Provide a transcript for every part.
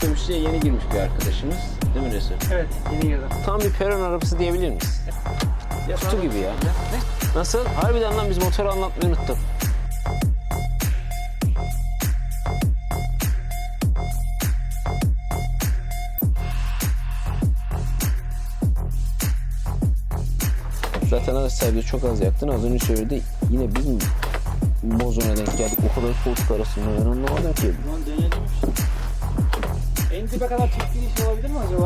Gümüşçü'ye yeni girmiş bir arkadaşımız. Değil mi Resul? Evet, yeni girdim. Tam bir peron arabası diyebilir miyiz? Kutu gibi ya. Nasıl? Harbiden lan biz motoru anlatmayı unuttuk. Araç sahibi çok az yaktın. Az önce söyledi. Yine biz mi bozona denk geldik? O kadar koltuk arasında ben anlamadım ki. Lan denedim. En dibe kadar çektiğin iş olabilir mi acaba?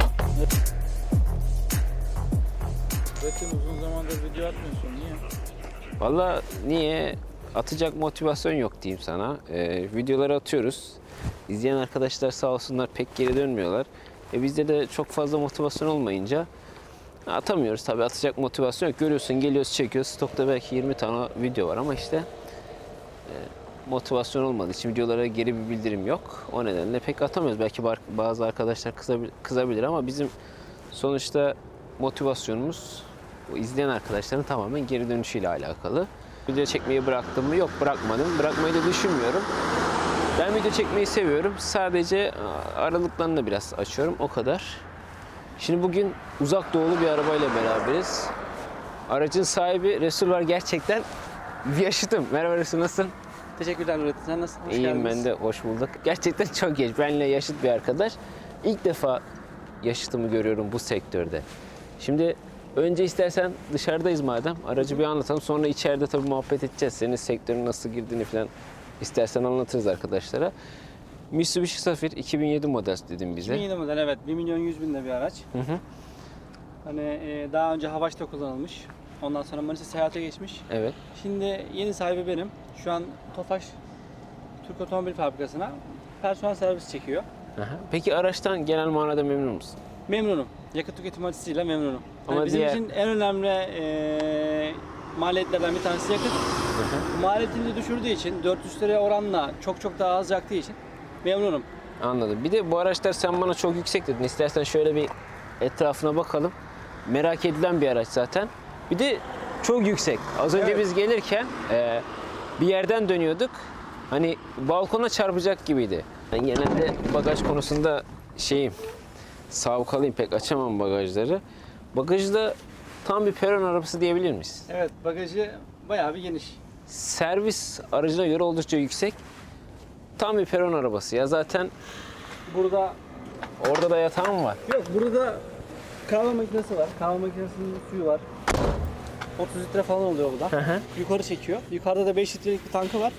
Zaten uzun zamandır video atmıyorsun. Niye? Valla niye? Atacak motivasyon yok diyeyim sana. Ee, videoları atıyoruz. İzleyen arkadaşlar sağ olsunlar pek geri dönmüyorlar. E bizde de çok fazla motivasyon olmayınca atamıyoruz tabii atacak motivasyon yok. Görüyorsun geliyoruz çekiyoruz. Stokta belki 20 tane video var ama işte e, motivasyon olmadığı için videolara geri bir bildirim yok. O nedenle pek atamıyoruz. Belki bazı arkadaşlar kızabil- kızabilir ama bizim sonuçta motivasyonumuz o izleyen arkadaşların tamamen geri dönüşüyle alakalı. Video çekmeyi bıraktım mı? Yok bırakmadım. Bırakmayı da düşünmüyorum. Ben video çekmeyi seviyorum. Sadece aralıklarını biraz açıyorum. O kadar. Şimdi bugün uzak doğulu bir arabayla beraberiz. Aracın sahibi Resul var gerçekten. Yaşıtım. Merhaba Resul nasılsın? Teşekkürler Nurettin. Sen nasılsın? Hoş İyiyim geldiniz. ben de. Hoş bulduk. Gerçekten çok genç. Benimle yaşıt bir arkadaş. İlk defa yaşıtımı görüyorum bu sektörde. Şimdi önce istersen dışarıdayız madem. Aracı bir anlatalım. Sonra içeride tabii muhabbet edeceğiz. Senin sektörün nasıl girdiğini falan istersen anlatırız arkadaşlara. Mitsubishi Safir 2007 model dedim bize. 2007 model evet. 1 milyon 100 binde bir araç. Hı hı. Hani e, daha önce Havaş'ta kullanılmış. Ondan sonra Manisa seyahate geçmiş. Evet. Şimdi yeni sahibi benim. Şu an Tofaş Türk Otomobil Fabrikası'na personel servis çekiyor. Aha. Peki araçtan genel manada memnun musun? Memnunum. Yakıt tüketim açısıyla memnunum. Ama bizim diğer- için en önemli e, maliyetlerden bir tanesi yakıt. Maliyetini düşürdüğü için 400 liraya oranla çok çok daha az yaktığı için memnunum. Anladım. Bir de bu araçlar sen bana çok yüksek dedin. İstersen şöyle bir etrafına bakalım. Merak edilen bir araç zaten. Bir de çok yüksek. Az önce Evet. biz gelirken e, bir yerden dönüyorduk. Hani balkona çarpacak gibiydi. Ben genelde bagaj konusunda şeyim, savkalıyım pek açamam bagajları. Bagajda tam bir peron arabası diyebilir miyiz? Evet bagajı bayağı bir geniş. Servis aracına göre oldukça yüksek. Tam bir peron arabası ya zaten Burada orada da yatağım var. yok burada kahve makinesi var. Kahve makinesinin suyu var. 30 litre falan oluyor bu da. Hı. Yukarı çekiyor. Yukarıda da 5 litrelik bir tankı var.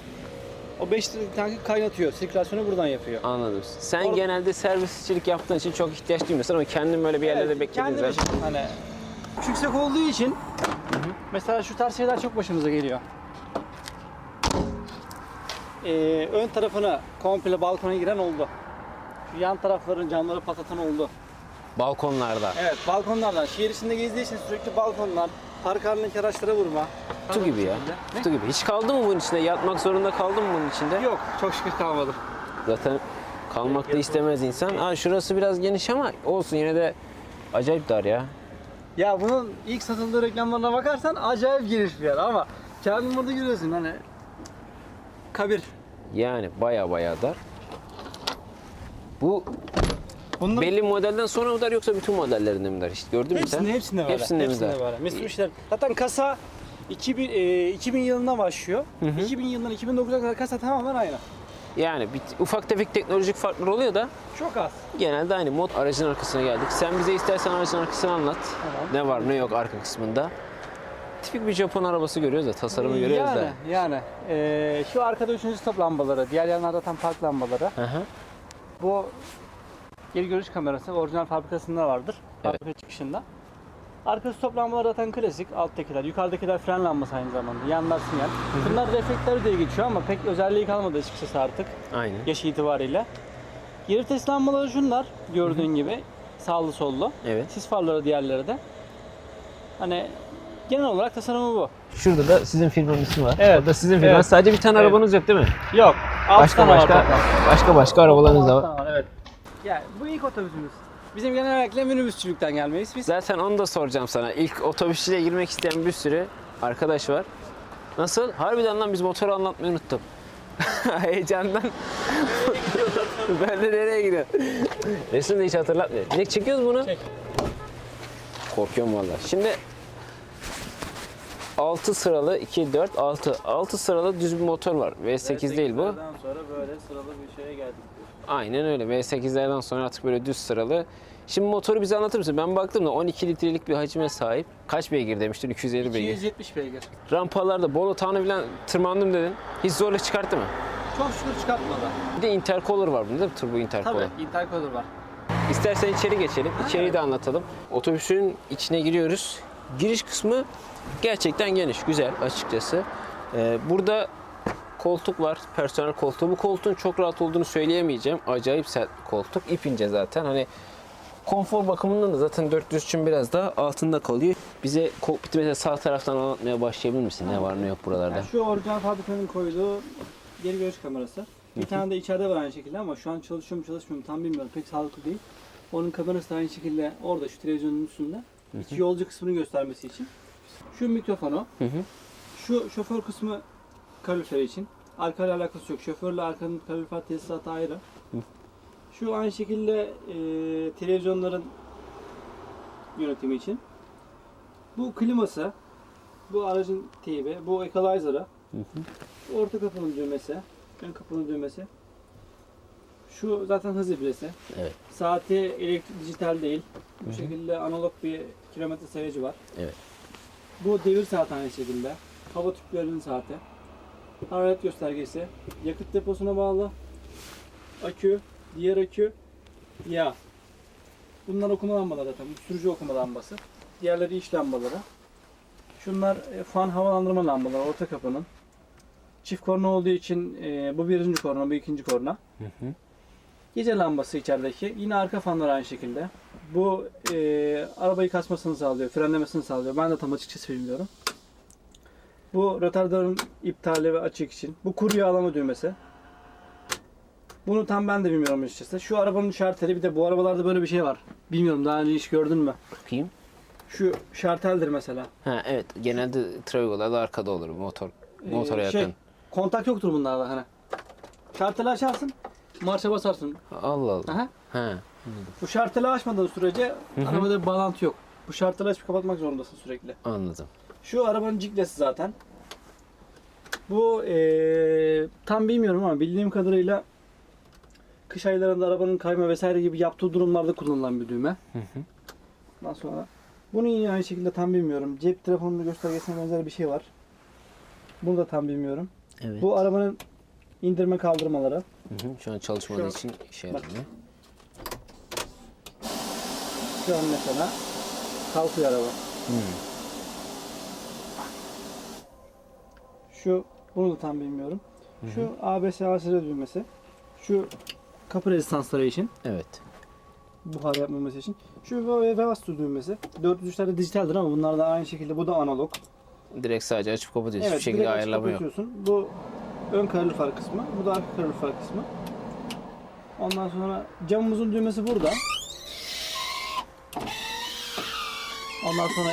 O 5 litrelik tankı kaynatıyor. Sirkülasyonu buradan yapıyor. Anladım. Sen Or- genelde servisçilik yaptığın için çok ihtiyaç duymuyorsun ama kendin böyle bir yerlerde Evet, beklediğin kendim zaman. hani yüksek olduğu için mesela şu tarz şeyler çok başımıza geliyor. Ee, ön tarafına komple balkona giren oldu. Şu yan tarafların camları patlatan oldu. Balkonlarda. Evet balkonlardan şehir içinde gezdiği için sürekli balkonlar, park halindeki araçlara vurma. Kutu gibi ya. Ne? Kutu gibi. Hiç kaldı mı bunun içinde? Yatmak zorunda kaldın mı bunun içinde? Yok çok şükür kalmadım. Zaten kalmak da istemez insan. Ha şurası biraz geniş ama olsun yine de acayip dar ya. Ya bunun ilk satıldığı reklamlarına bakarsan acayip geniş bir yer ama kendin burada görüyorsun hani kabir. Yani baya baya dar. Bu Bunun belli modelden sonra mı dar yoksa bütün modellerinde mi dar? Hiç gördün mü sen? Hepsinde, hepsinde var. Hepsinde mi dar? var. Mitsubishi'ler. Zaten kasa 2000, e, 2000 yılında başlıyor. 2000 yılından 2009'a kadar kasa tamamen aynı. Yani bir, ufak tefek teknolojik farklar oluyor da Çok az. genelde aynı mod aracın arkasına geldik. Sen bize istersen aracın arkasını anlat. Tamam. Ne var ne yok arka kısmında. Tipik bir Japon arabası görüyoruz da tasarımı görüyoruz yani, da. Yani. e, şu arkada üçüncü stop lambaları, diğer yanlarda tam park lambaları. Hı hı. Bu geri görüş kamerası orijinal fabrikasında vardır. Evet. Fabrika çıkışında. Arka stop lambaları zaten klasik. Alttakiler, yukarıdakiler fren lambası aynı zamanda. Yanlar sinyal. Bunlar reflektör diye geçiyor ama pek özelliği kalmadı açıkçası artık. Aynen. yaş itibariyle. Geri test lambaları şunlar gördüğün gibi sağlı sollu. Evet. Sis farları diğerleri de. Hani genel olarak tasarımı bu. Şurada da sizin firmanın ismi var. Evet. Orada sizin firma. Evet. Sadece bir tane Evet. arabanız yok değil mi? Yok. Başka başka başka başka arabalarınız da var. var. Evet. Yani bu ilk otobüsümüz. Bizim genellikle minibüsçülükten gelmeyiz biz. Zaten onu da soracağım sana. İlk otobüsçüye girmek isteyen bir sürü arkadaş var. Nasıl? Harbiden lan biz motoru anlatmayı unuttum. Heyecandan. ben de nereye gidiyorum? Resim de hiç hatırlatmıyor. Ne çekiyoruz bunu? Çek. Korkuyorum valla. Şimdi 6 sıralı 2 4 6 6 sıralı düz bir motor var. V8 değil bu. sonra böyle sıralı bir şeye geldik. Aynen öyle. V8'lerden sonra artık böyle düz sıralı. Şimdi motoru bize anlatır mısın? Ben baktım da 12 litrelik bir hacime sahip. Kaç beygir demiştin? 250 beygir. 270 beygir. Rampalarda Bolu Tağı'nı falan tırmandım dedin. Hiç zorluk çıkarttı mı? Çok şükür çıkartmadı. Bir de intercooler var bunda değil mi? Turbo intercooler. Tabii intercooler var. İstersen içeri geçelim. İçeriği de anlatalım. Otobüsün içine giriyoruz. Giriş kısmı gerçekten geniş, güzel açıkçası. Ee, burada koltuk var, personel koltuğu. Bu koltuğun çok rahat olduğunu söyleyemeyeceğim. Acayip sert koltuk. İp ince zaten. Hani konfor bakımından da zaten 400 için biraz daha altında kalıyor. Bize kokpiti mesela sağ taraftan anlatmaya başlayabilir misin? Ne var ne yok buralarda? Yani şu orijinal fabrikanın koyduğu geri görüş kamerası. Bir tane de içeride var aynı şekilde ama şu an çalışıyor mu çalışmıyor mu tam bilmiyorum. Pek sağlıklı değil. Onun kamerası da aynı şekilde orada şu televizyonun üstünde. İç yolcu kısmını göstermesi için. Şu mikrofonu. Hı hı. Şu şoför kısmı kaloriferi için. Arkayla alakası yok. Şoförle arkanın kalorifer tesisatı ayrı. Şu aynı şekilde e, televizyonların yönetimi için. Bu kliması, bu aracın teybi, bu equalizer'ı, orta kapının düğmesi, ön kapının düğmesi. Şu zaten hız ibresi. Evet. Saati elektrik dijital değil. Bu şekilde analog bir kilometre sayacı var. Evet. Bu devir saati aynı şekilde. Hava tüplerinin saati. Hararet göstergesi. Yakıt deposuna bağlı. Akü, diğer akü, yağ. Bunlar okuma lambaları zaten. Bu sürücü okuma lambası. Diğerleri iş lambaları. Şunlar e, fan havalandırma lambaları orta kapının. Çift korna olduğu için e, bu birinci korna, bu ikinci korna. Hı hı. Gece lambası içerideki. Yine arka fanlar aynı şekilde. Bu e, arabayı kasmasını sağlıyor, frenlemesini sağlıyor. Ben de tam açıkçası bilmiyorum. Bu retardarın iptali ve açık için. Bu kuru yağlama düğmesi. Bunu tam ben de bilmiyorum açıkçası. Şu arabanın şarteli bir de bu arabalarda böyle bir şey var. Bilmiyorum daha önce hiç gördün mü? Bakayım. Şu şarteldir mesela. Ha evet. Genelde Travigo'larda arkada olur motor. Motora Ee, yakın. Şey, kontak yoktur bunlarda hani. Şarteli açarsın, marşa basarsın. Allah Allah. Aha. Ha. Bu şarteli açmadığın sürece arabada bir bağlantı yok. Bu şarteli açıp kapatmak zorundasın sürekli. Anladım. Şu arabanın ciklesi zaten. Bu eee, tam bilmiyorum ama bildiğim kadarıyla kış aylarında arabanın kayma vesaire gibi yaptığı durumlarda kullanılan bir düğme. Hı hı. Ondan sonra bunu yine aynı şekilde tam bilmiyorum. Cep telefonunun göstergesine benzer bir şey var. Bunu da tam bilmiyorum. Evet. Bu arabanın indirme kaldırmaları. Hı hı. Şu an çalışmadığı Şu- için işe Bak. Şu an mesela kalkıyor araba. Şu bunu da tam bilmiyorum. Şu ABS ASR düğmesi. Şu kapı rezistansları için. Evet. buhar yapmaması için. Şu ve Webasto düğmesi. 403'lerde dijitaldir ama bunlar da aynı şekilde. Bu da analog. Direkt sadece açıp kapatıyorsun. Evet, Hiçbir şekilde direkt açıp ayarlama yok. kapatıyorsun. Bu ön kalorifer kısmı. Bu da arka kalorifer kısmı. Ondan sonra camımızın düğmesi burada. Ondan sonra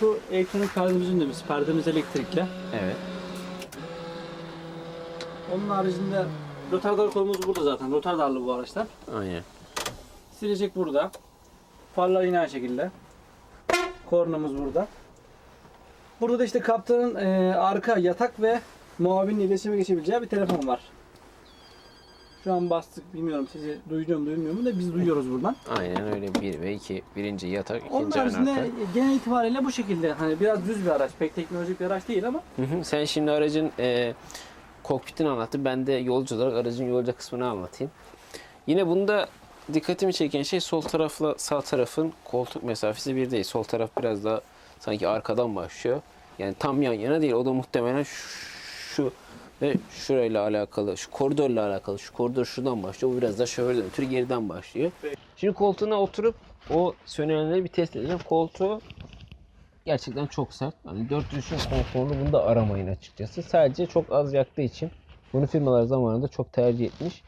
şu elektronik perdemizin düğmesi. Perdemiz elektrikli. Evet. Onun haricinde rotardar kolumuz burada zaten. Rotardarlı bu araçlar. Aynen. Silecek burada. Farlar yine aynı şekilde. Kornamız burada. Burada da işte kaptanın e, arka yatak ve muavinle iletişime geçebileceği bir telefon var. Şu an bastık bilmiyorum sizi duyuyor mu duymuyor mu da biz duyuyoruz buradan. Aynen öyle. Bir ve iki. Birinci yatak, Onun ikinci ön haricinde arka. genel itibariyle bu şekilde hani biraz düz bir araç pek teknolojik bir araç değil ama Hı hı. Sen şimdi aracın e, kokpitini anlattın. Ben de yolcu olarak aracın yolcu kısmını anlatayım. Yine bunda dikkatimi çeken şey sol tarafla sağ tarafın koltuk mesafesi bir değil. Sol taraf biraz daha sanki arkadan başlıyor. Yani tam yan yana değil. O da muhtemelen şu, şu ve şurayla alakalı, şu koridorla alakalı. Şu koridor şuradan başlıyor. Bu biraz da şoförden ötürü geriden başlıyor. Şimdi koltuğuna oturup o sönenleri bir test edeceğim. Koltuğu gerçekten çok sert. Hani 403'ün konforunu bunda aramayın açıkçası. Sadece çok az yaktığı için bunu firmalar zamanında çok tercih etmiş.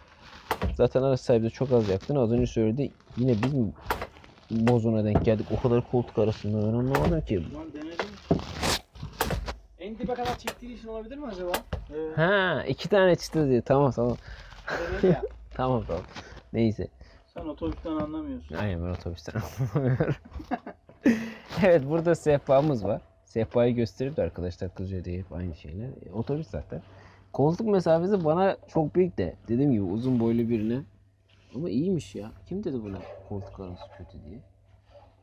Zaten araç sahibi de çok az yaktığını az önce söyledi. Yine biz mi bozuna denk geldik. O kadar koltuk arasında ben anlamadım ki. En dibe kadar çektiği için olabilir mi acaba? Evet. Ha iki tane çıktı diyor. Tamam tamam. Denedi ya. Tamam tamam. Neyse. Sen otobüsten anlamıyorsun. Aynen ben otobüsten anlamıyorum. evet burada sehpamız var. Sehpayı gösterip de arkadaşlar kızıyor diye hep aynı şeyler. E, otobüs zaten. Koltuk mesafesi bana çok büyük de. Dediğim gibi uzun boylu birine. Ama iyiymiş ya. Kim dedi buna koltuk arası kötü diye?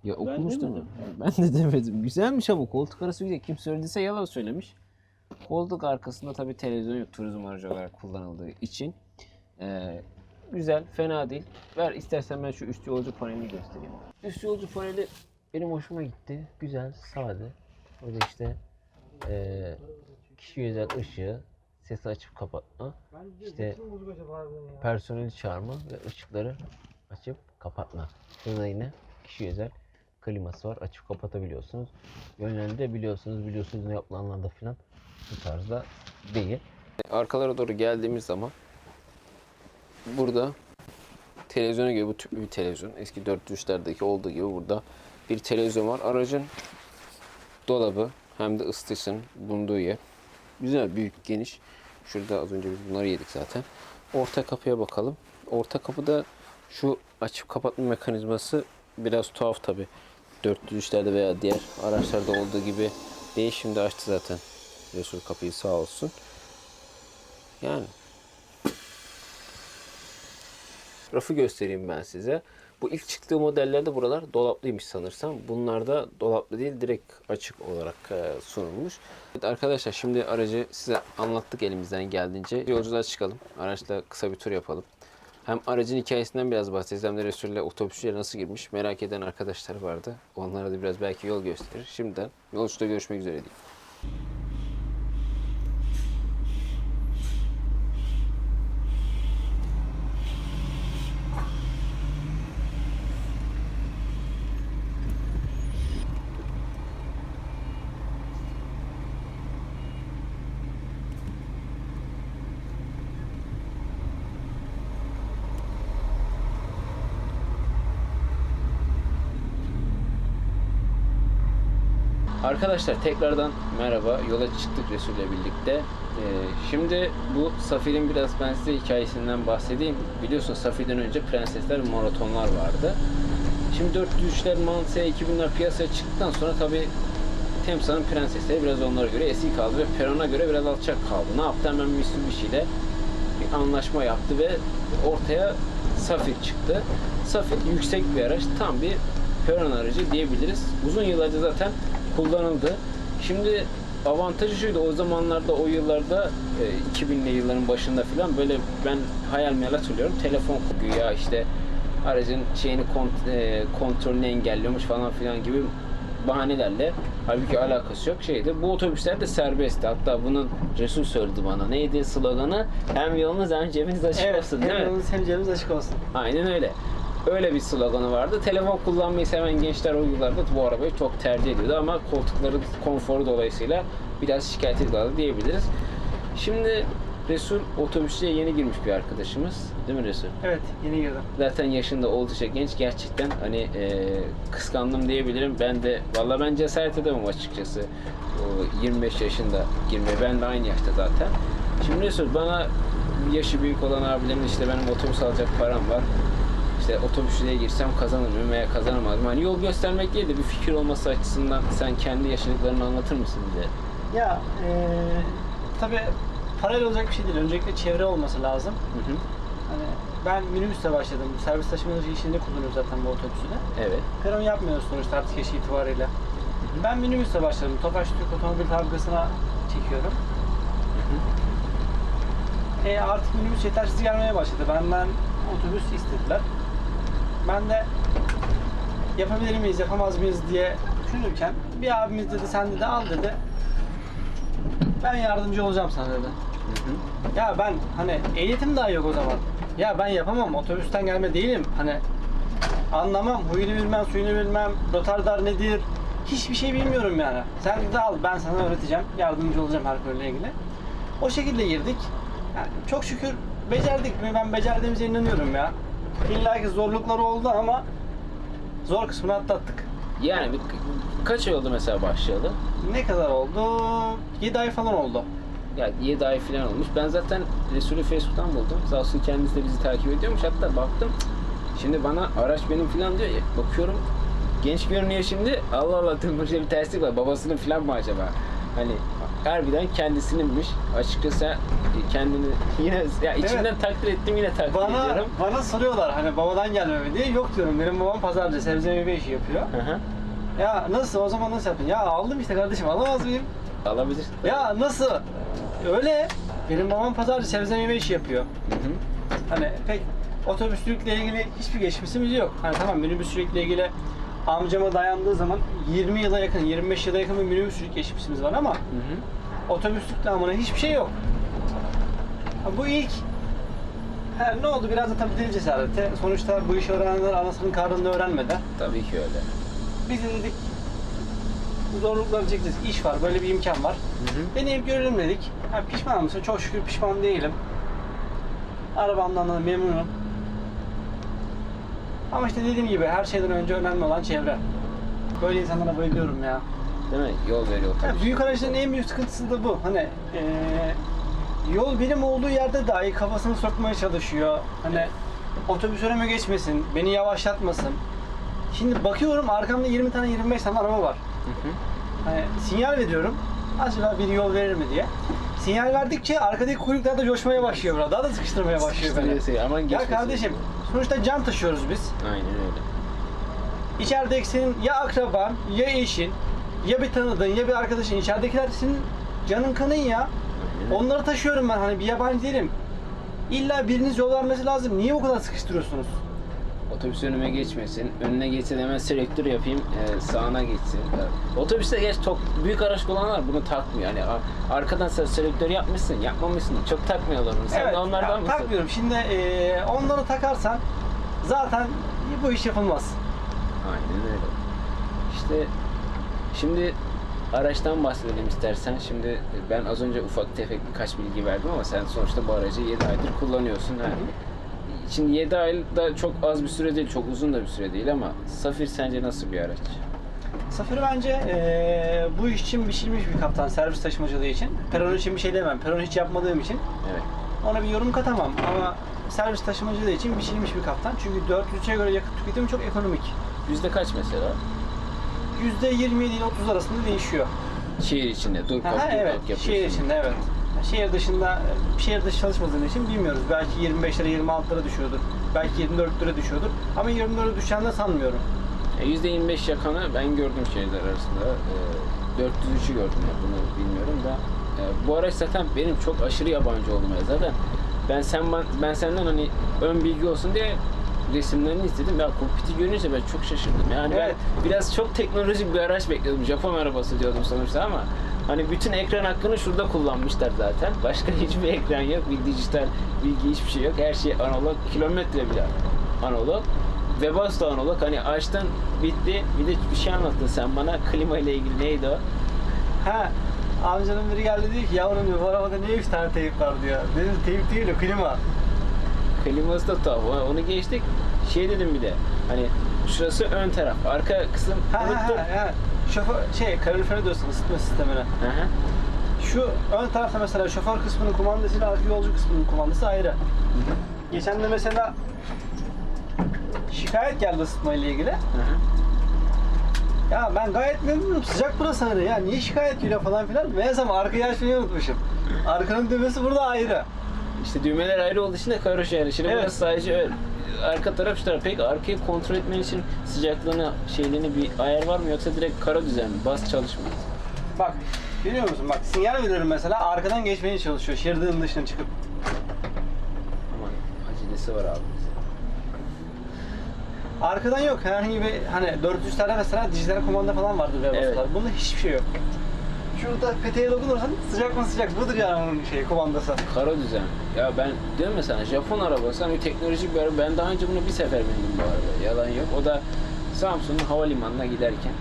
Ya okumuştum. demedim. Ben de demedim. Güzelmiş ama koltuk arası güzel. Kim söylediyse yalan söylemiş. Koltuk arkasında tabii televizyon yok turizm aracı olarak kullanıldığı için. Ee, güzel, fena değil. Ver istersen ben şu üst yolcu panelini göstereyim. Üst yolcu paneli benim hoşuma gitti. Güzel, sade. Böyle işte ee, kişi özel ışığı, sesi açıp kapatma, İşte personel çağırma ve ışıkları açıp kapatma. Şurada yine kişi özel kliması var. Açıp kapatabiliyorsunuz. Yönlendirebiliyorsunuz. Biliyorsunuz ne yapılanlarda falan bu tarzda değil. Arkalara doğru geldiğimiz zaman burada televizyona göre bu tüplü bir televizyon. Eski 403'lerdeki olduğu gibi burada bir televizyon var. Aracın dolabı hem de ısıtıcının bulunduğu yer. Güzel, büyük, geniş. Şurada az önce biz bunları yedik zaten. Orta kapıya bakalım. Orta kapıda şu açıp kapatma mekanizması biraz tuhaf tabi. 403'lerde veya diğer araçlarda olduğu gibi değil. Şimdi açtı zaten. Resul kapıyı sağ olsun. Yani Rafı göstereyim ben size. Bu ilk çıktığı modellerde buralar dolaplıymış sanırsam. Bunlarda dolaplı değil direkt açık olarak e, sunulmuş. Evet arkadaşlar şimdi aracı size anlattık elimizden geldiğince. Yolculuğa çıkalım. Araçla kısa bir tur yapalım. Hem aracın hikayesinden biraz bahsedeceğiz hem de Resul'le otobüsçüye nasıl girmiş merak eden arkadaşlar vardı. Onlara da biraz belki yol gösterir. Şimdiden yolculukta görüşmek üzere diyeyim. Arkadaşlar tekrardan merhaba. Yola çıktık Resul'le birlikte. Ee, şimdi bu Safir'in biraz ben size hikayesinden bahsedeyim. Biliyorsun Safir'den önce Prensesler Maratonlar vardı. Şimdi 403'ler, Mansea 2000'ler piyasaya çıktıktan sonra tabi Temsa'nın Prensesleri biraz onlara göre eski kaldı ve Peron'a göre biraz alçak kaldı. Ne yaptı? Hemen Mitsubishi ile bir anlaşma yaptı ve ortaya Safir çıktı. Safir yüksek bir araç. Tam bir Peron aracı diyebiliriz. Uzun yıllarca zaten kullanıldı. Şimdi avantajı şuydu o zamanlarda o yıllarda e, 2000'li yılların başında falan böyle ben hayal meyal hatırlıyorum. Telefon güya işte aracın şeyini kont- e, kontrolünü engelliyormuş falan filan gibi bahanelerle halbuki alakası yok şeydi. Bu otobüsler de serbestti. Hatta bunun Resul söyledi bana. Neydi sloganı? Hem yolunuz hem cebiniz açık Evet, olsun değil mi? hem hem cebimiz açık olsun. Aynen öyle. Öyle bir sloganı vardı. Telefon kullanmayı seven gençler o yıllarda bu arabayı çok tercih ediyordu ama koltukların konforu dolayısıyla biraz şikayet ediyorlardı diyebiliriz. Şimdi Resul otobüsçüye yeni girmiş bir arkadaşımız. Değil mi Resul? Evet, yeni girdim. Zaten yaşında oldukça genç. Gerçekten hani e, kıskandım diyebilirim. Ben de valla ben cesaret edemem açıkçası. O 25 yaşında girmeye. Ben de aynı yaşta zaten. Şimdi Resul bana yaşı büyük olan abilerin işte benim otobüs alacak param var. İşte otobüsçüye girsem kazanır mıyım veya kazanamaz mıyım? Hani yol göstermek değil de bir fikir olması açısından sen kendi yaşadıklarını anlatır mısın bize? Ya, eee tabii parayla olacak bir şey değil. Öncelikle çevre olması lazım. Hı hı. Hani ben minibüsle başladım. Servis taşımacı işinde kullanıyorum zaten bu otobüsü de. Evet. Peron yapmıyoruz sonuçta artık yaşı itibariyle. Ben minibüsle başladım. Tofaş Türk Otomobil Fabrikası'na çekiyorum. E artık minibüs yetersiz gelmeye başladı. Benden otobüs istediler. Ben de yapabilir miyiz, yapamaz mıyız diye düşünürken bir abimiz dedi sen dedi al dedi. Ben yardımcı olacağım sana dedi. Ya ben hani ehliyetim daha yok o zaman. Ya ben yapamam otobüsten gelme değilim. Hani anlamam, huyunu bilmem, suyunu bilmem, rotardar nedir, hiçbir şey bilmiyorum yani. Sen de al, ben sana öğreteceğim, yardımcı olacağım her konuyla ilgili. O şekilde girdik. Yani çok şükür becerdik mi? Ben becerdiğimize inanıyorum ya. İlla ki zorlukları oldu ama zor kısmını atlattık. Yani bir, kaç ay oldu mesela başlayalı? Ne kadar oldu? 7 ay falan oldu. Ya 7 ay falan olmuş. Ben zaten Resulü Facebook'tan buldum. Sağ olsun kendisi de bizi takip ediyormuş. Hatta baktım. Şimdi bana araç benim falan diyor. ya, Bakıyorum genç görünüyor şimdi. Allah Allah dedim bir terslik var. Babasının falan mı acaba? Hani harbiden kendisininmiş. Açıkçası kendini yine ya içimden takdir ettim yine takdir Bana ediyorum. bana soruyorlar hani babadan gelme mi diye. Yok diyorum benim babam pazarcı sebze meyve işi yapıyor. Hı hı. Ya nasıl o zaman nasıl yaptın? Ya aldım işte kardeşim alamaz mıyım? Alabilir. Ya nasıl? Öyle. Benim babam pazarcı sebze meyve işi yapıyor. Hı hı. Hani pek otobüsçülükle ilgili hiçbir geçmişimiz yok. Hani tamam minibüsçülükle ilgili amcama dayandığı zaman 20 yıla yakın, 25 yıla yakın bir minibüsçülük geçmişimiz var ama Hı hı. otobüslükle amına hiçbir şey yok. Bu ilk Ha, ne oldu? Biraz da tabii dil cesareti. Sonuçta bu işi öğrenenler anasının karnında öğrenmedi. Tabii ki öyle. Biz de dedik zorlukları çekeceğiz. İş var, böyle bir imkan var. Hı hı. Deneyip görelim dedik. Ha, pişman mısın? Çok şükür pişman değilim. Arabamdan da memnunum. Ama işte dediğim gibi her şeyden önce önemli olan çevre. Böyle insanlara bayılıyorum ya. Değil mi? Yol veriyor Ya tabii. büyük araçların en büyük sıkıntısı da bu. Hani eee, yol benim olduğu yerde dahi kafasını sokmaya çalışıyor. Hani otobüs önüme geçmesin, beni yavaşlatmasın. Şimdi bakıyorum arkamda 20 tane 25 tane araba var. Hı hı. Hani sinyal veriyorum. Acaba bir yol verir mi diye. Sinyal verdikçe arkadaki kuyruklar da coşmaya başlıyor burada. Daha da sıkıştırmaya başlıyor beni. Aman Ya kardeşim sonuçta can taşıyoruz biz. Aynen öyle. İçerideki senin ya akraban, ya eşin, ya bir tanıdığın, ya bir arkadaşın. İçeridekiler senin canın kanın ya. Aynen. Onları taşıyorum ben hani bir yabancı değilim. İlla biriniz yol vermesi lazım. Niye bu kadar sıkıştırıyorsunuz? Otobüs önüme geçmesin. Önüne geçse de hemen selektör yapayım. e, sağına geçsin. E, Otobüste geç çok büyük araç kullananlar bunu takmıyor. Yani a- arkadan sen selektör yapmışsın, yapmamışsın. Çok takmıyorlar bunu. Sen de onlardan ya, mısın? takmıyorum. Şimdi eee, onları takarsan zaten bu iş yapılmaz. Aynen öyle. İşte şimdi araçtan bahsedelim istersen. Şimdi ben az önce ufak tefek birkaç bilgi verdim ama sen sonuçta bu aracı 7 aydır kullanıyorsun. Ha. Şimdi 7 ay da çok az bir süre değil, çok uzun da bir süre değil ama Safir sence nasıl bir araç? Safir bence eee, bu iş için biçilmiş bir kaptan servis taşımacılığı için. Peron için bir şey demem. Peron hiç yapmadığım için Evet. ona bir yorum katamam ama servis taşımacılığı için biçilmiş bir kaptan. Çünkü 403'e göre yakıt tüketimi çok ekonomik. Yüzde kaç mesela? %27 ile 30 arasında değişiyor. Şehir içinde dur kalk dur evet, kalk yapıyorsun. şehir içinde evet. Şehir dışında, şehir dışı çalışmadığım için bilmiyoruz. Belki 25 lira 26 lira düşüyordur. Belki 24 lira düşüyordur. Ama 24 lira düşen de sanmıyorum. E, %25 yakanı ben gördüm şehirler arasında. E, 403'ü gördüm ya bunu bilmiyorum da. E, bu araç zaten benim çok aşırı yabancı olmaya zaten. Ben sen ben, ben senden hani ön bilgi olsun diye resimlerini izledim. Ya kokpiti görünce ben çok şaşırdım. Yani Evet. ben biraz çok teknolojik bir araç bekliyordum. Japon arabası diyordum sonuçta ama hani bütün ekran hakkını şurada kullanmışlar zaten. Başka hiçbir ekran yok. Bir dijital bilgi hiçbir şey yok. Her şey analog. Kilometre bile analog. Webasto da analog. Hani açtın bitti. Bir de bir şey anlattın sen bana. Klima ile ilgili neydi o? Ha, amcanın biri geldi diyor ki yavrum diyor bu arabada niye 3 tane teyip var diyor. Dedim teyip değil o klima. Kliması da tuhaf. Onu geçtik. Şey dedim bir de. Hani şurası ön taraf. Arka kısım Ha ha unuttum. ha, ha. Şoför, şey kalorifere diyorsun ısıtma sistemine. Hı hı. Şu ön tarafta mesela şoför kısmının kumandası ile arka yolcu kısmının kumandası ayrı. Geçen de mesela şikayet geldi ısıtma ile ilgili. Hı hı. Ya ben gayet memnunum. Sıcak burası hani ya. Niye şikayet geliyor falan filan. Meğersem arkayı açmayı unutmuşum. Arkanın düğmesi burada ayrı. İşte düğmeler ayrı olduğu için de karış yani. Şimdi Evet. burası sadece ön. Arka taraf şu taraf. Peki arkayı kontrol etmen için sıcaklığını, şeyliğini bir ayar var mı yoksa direkt kara düzen mi? Bas çalışma. Bak görüyor musun? Bak sinyal veriyorum mesela arkadan geçmeye çalışıyor şeridin dışına çıkıp. Aman acelesi var abi. Arkadan yok herhangi bir hani 400'lerde mesela dijital kumanda falan vardır Evet. evet. Bunda hiçbir şey yok. Şurada peteğe dokunursan sıcak mı sıcak budur yani onun şey kumandası. Kara düzen. Ya ben diyorum ya sana Japon arabası hani teknolojik bir araba. Ben daha önce bunu bir sefer bindim bu arabaya. Yalan yok. O da Samsun'un havalimanına giderken.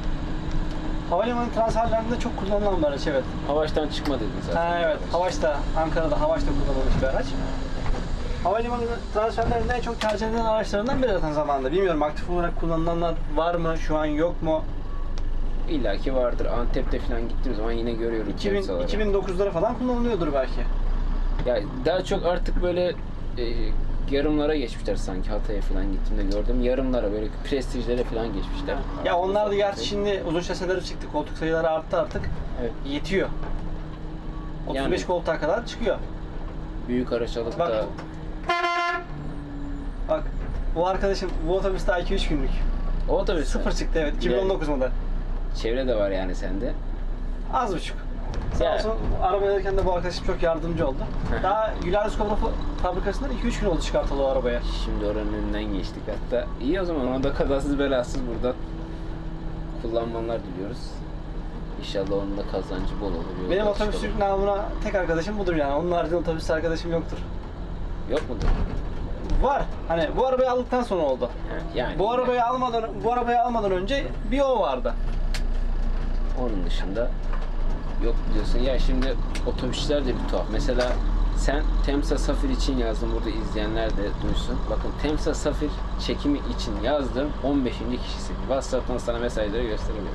Havalimanı transferlerinde çok kullanılan bir araç evet. Havaştan çıkma dedin zaten. Ha evet Havaş da Ankara'da Havaş da kullanılmış bir araç. Havalimanı transferlerinde en çok tercih edilen araçlarından biri zaten zamanında. Bilmiyorum aktif olarak kullanılanlar var mı, şu an yok mu? İlla ki vardır. Antep'te falan gittiğim zaman yine görüyorum 2000, temsil olarak. 2009'lara falan kullanılıyordur belki. Ya daha çok artık böyle e, yarımlara geçmişler sanki Hatay'a falan gittiğimde gördüm. Yarımlara böyle prestijlere falan geçmişler. Ya onlar da gerçi şimdi uzun şaseleri çıktı, koltuk sayıları arttı artık. Evet. Yetiyor. 35 Yani- koltuğa kadar çıkıyor. Büyük araç alıp Bak. da Bak bu arkadaşım bu otobüste IQ 3 günlük. o bir Sıfır çıktı evet 2019 model. Çevre de var yani sende. Az buçuk. Sağ olsun araba alırken de bu arkadaşım çok yardımcı oldu. Daha Güler Skoda fabrikasından 2-3 gün oldu çıkartalı o arabaya. Şimdi oranın önünden geçtik hatta. İyi o zaman onu da kazasız belasız burada kullanmalar diliyoruz. İnşallah onun da kazancı bol olur. yolda Benim çıkalım. otobüsçülük namına tek arkadaşım budur yani. Onun haricinde otobüs arkadaşım yoktur. Yok mudur? Var. Hani bu arabayı aldıktan sonra oldu. Yani Bu arabayı almadan bu arabayı almadan önce bir o vardı. Onun dışında yok diyorsun. Ya şimdi otobüsler de bir tuhaf. Mesela sen Temsa Safir için yazdın burada izleyenler de duysun. Bakın Temsa Safir çekimi için yazdım 15. kişisi. WhatsApp'tan sana mesajları gösterebilirim.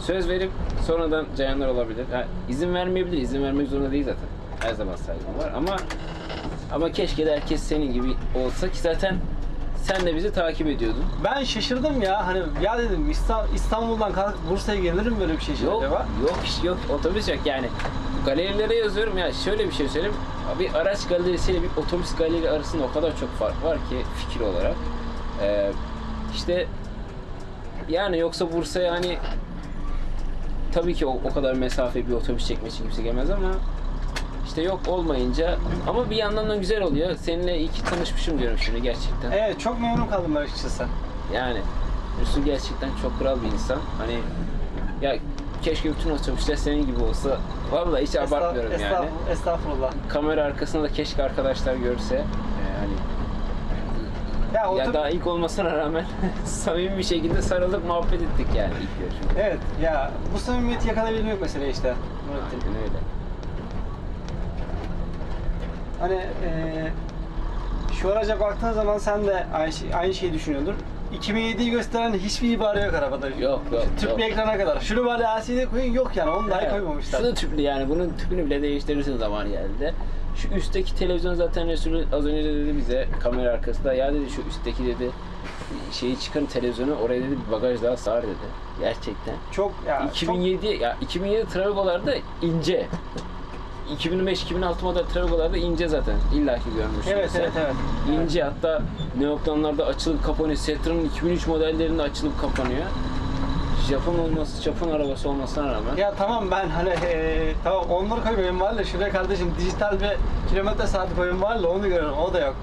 Söz verip sonradan cayanlar olabilir. Ha, izin vermeyebilir. İzin vermek zorunda değil zaten. Her zaman saygım var ama ama keşke de herkes senin gibi olsa ki zaten sen de bizi takip ediyordun. Ben şaşırdım ya. Hani ya dedim İsta- İstanbul'dan kalkıp Bursa'ya gelirim böyle bir şey için Yok, acaba? yok, yok otobüs yok yani. Galerilere yazıyorum ya şöyle bir şey söyleyeyim. Bir araç galerisiyle bir otobüs galeri arasında o kadar çok fark var ki fikir olarak. Ee, işte yani yoksa Bursa'ya hani tabii ki o, o kadar mesafe bir otobüs çekmek için kimse gelmez ama işte yok olmayınca ama bir yandan da güzel oluyor. Seninle iyi ki tanışmışım diyorum şimdi gerçekten. Evet çok memnun kaldım ben açıkçası. Yani Yusuf gerçekten çok kral bir insan. Hani ya keşke bütün otobüsler senin gibi olsa. Vallahi hiç Estağ- abartmıyorum yani. estağfurullah, Estağfurullah. Kamera arkasında da keşke arkadaşlar görse. Ee, hani Ya, ya daha ilk olmasına rağmen samimi bir şekilde sarılıp muhabbet ettik yani ilk görüşmede. Evet ya bu samimiyeti yakalayabilmek mesele işte. Nurettin. Aynen öyle. Hani eee şu araca baktığın zaman sen de aynı, şey- aynı şeyi düşünüyordur. 2007'yi gösteren hiçbir ibare yok arabada. Yok, yok, Tüplü yok. ekrana kadar. Şunu bari LCD koyun yok yani onu dahi Evet. koymamışlar. Şu da tüplü yani bunun tüpünü bile değiştirirsin zaman geldi. Şu üstteki televizyon zaten Resulü az önce de dedi bize kamera arkasında ya dedi şu üstteki dedi şeyi çıkarın televizyonu oraya dedi bir bagaj daha sığar dedi. Gerçekten. Çok ya 2007 ya 2007 Trago'larda ince. 2005-2006 model Trago'larda ince zaten. İlla ki görmüşsün. Evet evet evet. İnce hatta Neoplanlarda açılıp kapanıyor. Setra'nın 2003 modellerinde açılıp kapanıyor. Japon olması, Japon arabası olmasına rağmen. Ya tamam ben hani eee, tamam onları koymayayım var da şuraya kardeşim dijital bir kilometre saat koyayım var da onu görüyorum o da yok.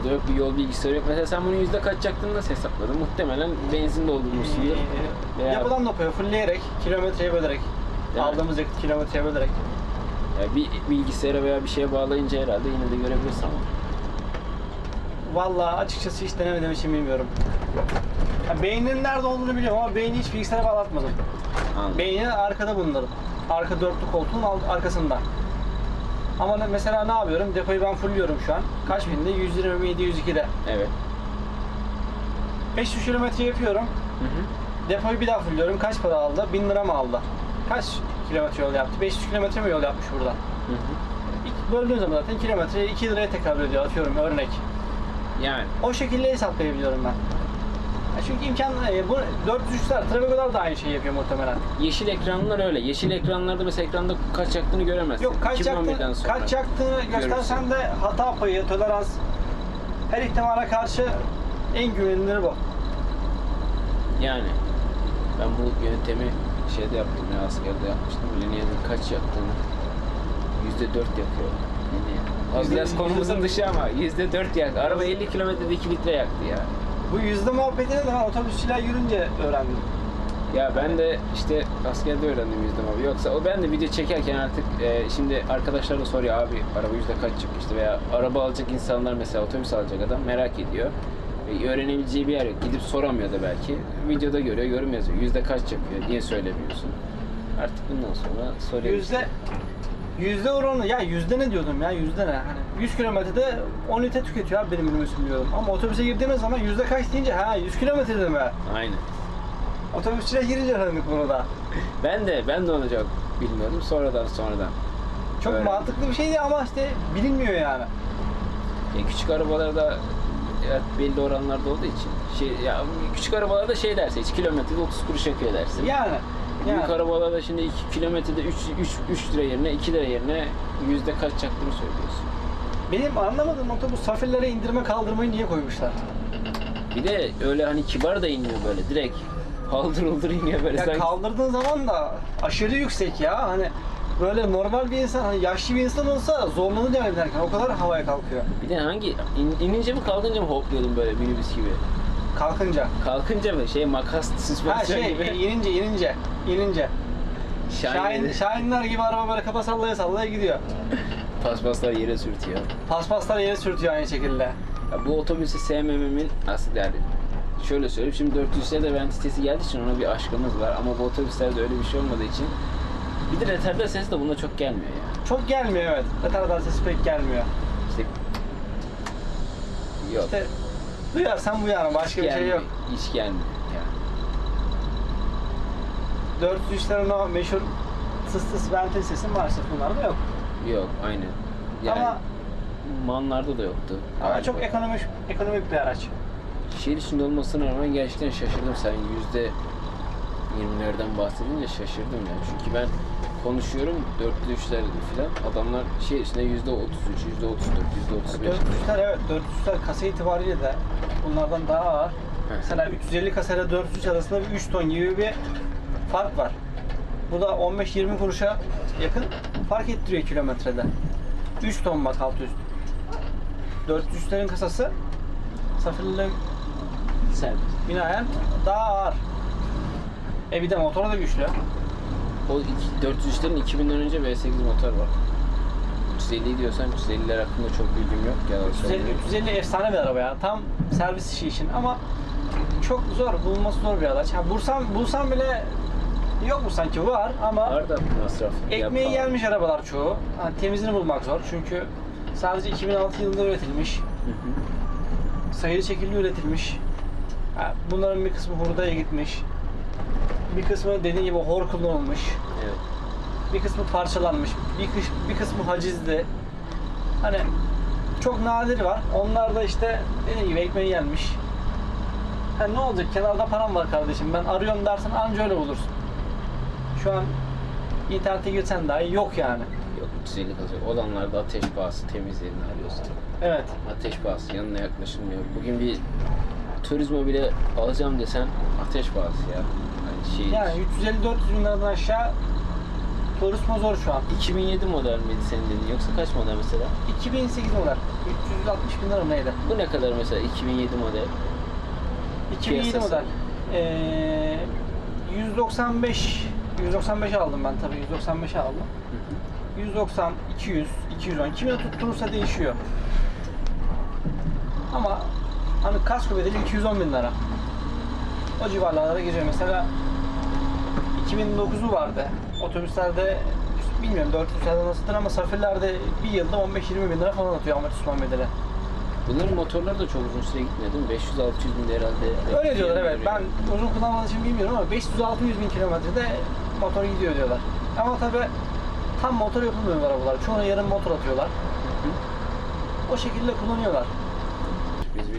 O da yok bir yol bilgisayarı yok. Mesela sen bunu yüzde kaç yaktığını nasıl hesapladın? Muhtemelen benzin doldurmuşsundur. Eee, Veya- Yapılan da koyuyor fullleyerek kilometreye bölerek. Yani. Aldığımız yakıt kilometreye bölerek. Ya bir bilgisayara veya bir şeye bağlayınca herhalde yine de görebilirsin ama. Vallahi açıkçası hiç denemediğim için bilmiyorum. Ya beyninin nerede olduğunu biliyorum ama beyni hiç bilgisayara bağlatmadım. Anladım. Beyni arkada bunların. Arka dörtlü koltuğun alt- arkasında. Ama ne- mesela ne yapıyorum? Depoyu ben fullliyorum şu an. Kaç binde? 127 102'de. Evet. 500 kilometre yapıyorum. Hı hı. Depoyu bir daha fullliyorum. Kaç para aldı? 1000 lira mı aldı? Kaç kilometre yol yaptı? 500 kilometre mi yol yapmış burada? Hı hı. Böldüğün zaman zaten kilometreye 2 liraya tekabül ediyor atıyorum örnek. Yani O şekilde hesaplayabiliyorum ben. Ya çünkü imkan e, bu 403'ler, Travego'lar da aynı şeyi yapıyor muhtemelen. yeşil ekranlar öyle. Yeşil ekranlarda mesela ekranda kaç yaktığını göremezsin. Yok kaç 2011'den yaktığını, kaç yaktığını göstersen de hata payı, tolerans her ihtimale karşı en güvenilir bu. Yani ben bu yöntemi şeyde yaptım ya askerde yapmıştım. Linea'nın kaç yaktığını yüzde dört yakıyor. Yüzde- biraz konumuzun dışı ama yüzde dört yak. Araba 50 kilometrede 2 litre yaktı ya. Bu yüzde muhabbetini de ben otobüsçüler yürünce öğrendim. Ya ben de işte askerde öğrendim yüzde abi. Yoksa o ben de video çekerken artık e, şimdi arkadaşlar da soruyor abi araba yüzde kaç çıkmıştı veya araba alacak insanlar mesela otobüs alacak adam merak ediyor. E, öğrenebileceği bir yer yok. Gidip soramıyor da belki. Videoda görüyor, yorum yazıyor. Yüzde kaç yapıyor? Niye söylemiyorsun? Artık bundan sonra soruyor. Yüzde yüzde oranı ya yüzde ne diyordum ya yüzde ne hani 100 kilometrede 10 litre tüketiyor abi benim minibüsüm diyorum. Ama otobüse girdiğimiz zaman yüzde kaç deyince ha 100 kilometrede mi? Aynen. Otobüsçüye girince öğrendik bunu da. Ben de ben de onu çok bilmiyordum. Sonradan sonradan. Çok Evet. mantıklı bir şeydi ama işte bilinmiyor yani. Ya küçük arabalarda evet, belli oranlarda olduğu için şey ya küçük arabalarda şey derse 2 kilometrede 30 kuruş yakıyor dersin. Yani. Büyük yani. arabalarda şimdi 2 kilometrede 3, 3, 3 lira yerine 2 lira yerine yüzde kaç çaktığını söylüyorsun. Benim anlamadığım nokta bu safirlere indirme kaldırmayı niye koymuşlar? Bir de öyle hani kibar da inmiyor böyle direkt haldır huldur iniyor böyle Ya sanki. kaldırdığın zaman da aşırı yüksek ya. Hani böyle normal bir insan, hani yaşlı bir insan olsa zorlanır yani binerken. O kadar havaya kalkıyor. Bir de hangi in- inince mi kalkınca mı hopluyordun böyle minibüs gibi? Kalkınca. Kalkınca mı şey makas Ha süspansiyon şey, gibi. inince, inince, inince. Şahin, Şahin, Şahinler gibi araba böyle kafa sallaya sallaya gidiyor. paspaslar yere sürtüyor. Paspaslar yere sürtüyor aynı şekilde. Ya bu otobüsü sevmememin aslında yani şöyle söyleyeyim şimdi 400'lere de vent sitesi geldiği için ona bir aşkımız var ama bu otobüslerde öyle bir şey olmadığı için bir de retarder ses de buna çok gelmiyor ya. Çok gelmiyor evet. Retardar sesi pek gelmiyor. İşte yok. İşte duyarsan bu yani başka bir şey yok. Hiç gelmiyor. Yani. 403'lerin o meşhur tıs tıs ventil sesi maalesef bunlarda yok. Yok aynen. Yani Ama manlarda da yoktu. ama galiba. çok ekonomik ekonomik bir araç. Şehir içinde olmasına rağmen gerçekten şaşırdım. Sen yüzde 20'lerden bahsedince şaşırdım ya. Çünkü ben konuşuyorum 403'ler falan adamlar şehir içinde yüzde 33, yüzde 34, yüzde 35. 403'ler evet 403'ler kasa itibariyle de bunlardan daha ağır. Mesela 350 kasa ile 403 arasında bir 3 ton gibi bir fark var. Bu da 15-20 kuruşa yakın fark ettiriyor kilometrede. 3 ton bak alt üst. 403'lerin kasası Safir'le binaen daha ağır. E bir de motoru da güçlü. O iki- 403'lerin 2000'den önce V8 motor var. 350 diyorsan 350'ler hakkında çok bilgim yok. Yalan 350, söyleyeyim. 350 efsane bir araba ya. Tam servis işi için ama çok zor, bulunması zor bir araç. Ha, bulsam, bulsam bile yok mu sanki? Var ama Var da masraf. ekmeği yapar. gelmiş arabalar çoğu. Ha, temizini bulmak zor çünkü sadece 2006 yılında üretilmiş. Hı hı. Sayılı şekilde üretilmiş. Ha, bunların bir kısmı hurdaya gitmiş. Bir kısmı dediğim gibi hor kullanılmış. Evet. Bir kısmı parçalanmış. Bir, kış, bir kısmı hacizli. Hani çok nadir var. Onlar da işte dediğim gibi ekmeği gelmiş. Ha, ne olacak? Kenarda param var kardeşim. Ben arıyorum dersen anca öyle bulursun. Şu an internete girsen dahi yok yani. Yok 350 kazıyor. Olanlarda ateş pahası temizlerini arıyorsun. Evet. Ateş pahası yanına yaklaşılmıyor. Bugün bir turizmo bile alacağım desen ateş pahası ya. Hani şey, Yani 350-400 bin liradan aşağı turizmo zor şu an. 2007 model miydi senin dediğin yoksa kaç model mesela? 2008 model. 360 bin lira mı neydi? Bu ne kadar mesela 2007 model? 2007 Piyasası. model. Ee, 195 195 aldım ben tabii 195 aldım. 190, 200, 210 kime tutturursa değişiyor. Ama hani kasko bedeli 210 bin lira. O civarlarda geziyor. Mesela 2009'u vardı. Otobüslerde bilmiyorum 400'lerde nasıldır ama safirlerde bir yılda 15-20 bin lira falan atıyor amortisman bedeli. Bunların motorları da çok uzun süre gitmiyor değil mi? 500-600 bin de herhalde. Öyle diyorlar evet. Ben Bilmiyorum. uzun kullanmadığım için bilmiyorum ama 500-600 bin kilometrede motor gidiyor diyorlar. Ama tabi tam motor yapılmıyor arabalar. Çoğuna yarım motor atıyorlar. O şekilde kullanıyorlar.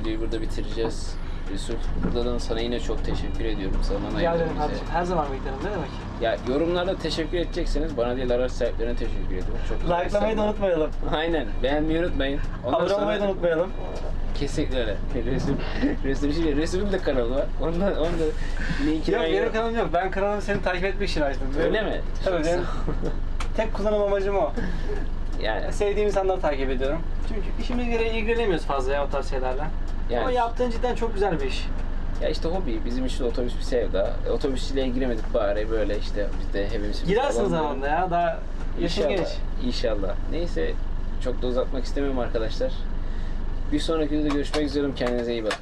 Videoyu burada bitireceğiz. Yusuf, buradan sana yine çok teşekkür ediyorum. Zaman Rica ederim kardeşim. Her zaman beklerim. Ne demek? Ya yorumlarda teşekkür edecekseniz bana değil araç sahiplerine teşekkür ediyorum. Çok Like'lamayı da unutmayalım. Aynen. Beğenmeyi unutmayın. Ondan Abone olmayı da unutmayalım. kesinlikle öyle. Resim, resim, şey, resmim de kanalı var. Ondan, onu da linkini Yok ben benim kanalım yok. Ben kanalımı seni takip etmek için açtım. Öyle mi? Tabii benim tek kullanım amacım o. Yani, Sevdiğim insanları takip ediyorum. Çünkü işimiz gereği ilgilenemiyoruz fazla ya o tarz şeylerle. Yani Ama yaptığın cidden çok güzel bir iş. ya işte hobi. Bizim için otobüs bir sevda. E, Otobüsçiliğe giremedik bari böyle işte biz de hepimiz Girersin zamanında ya. Daha yaşın İnşallah. genç. İnşallah. Neyse çok da uzatmak istemiyorum arkadaşlar. Bir sonraki videoda görüşmek üzere. Kendinize iyi bakın.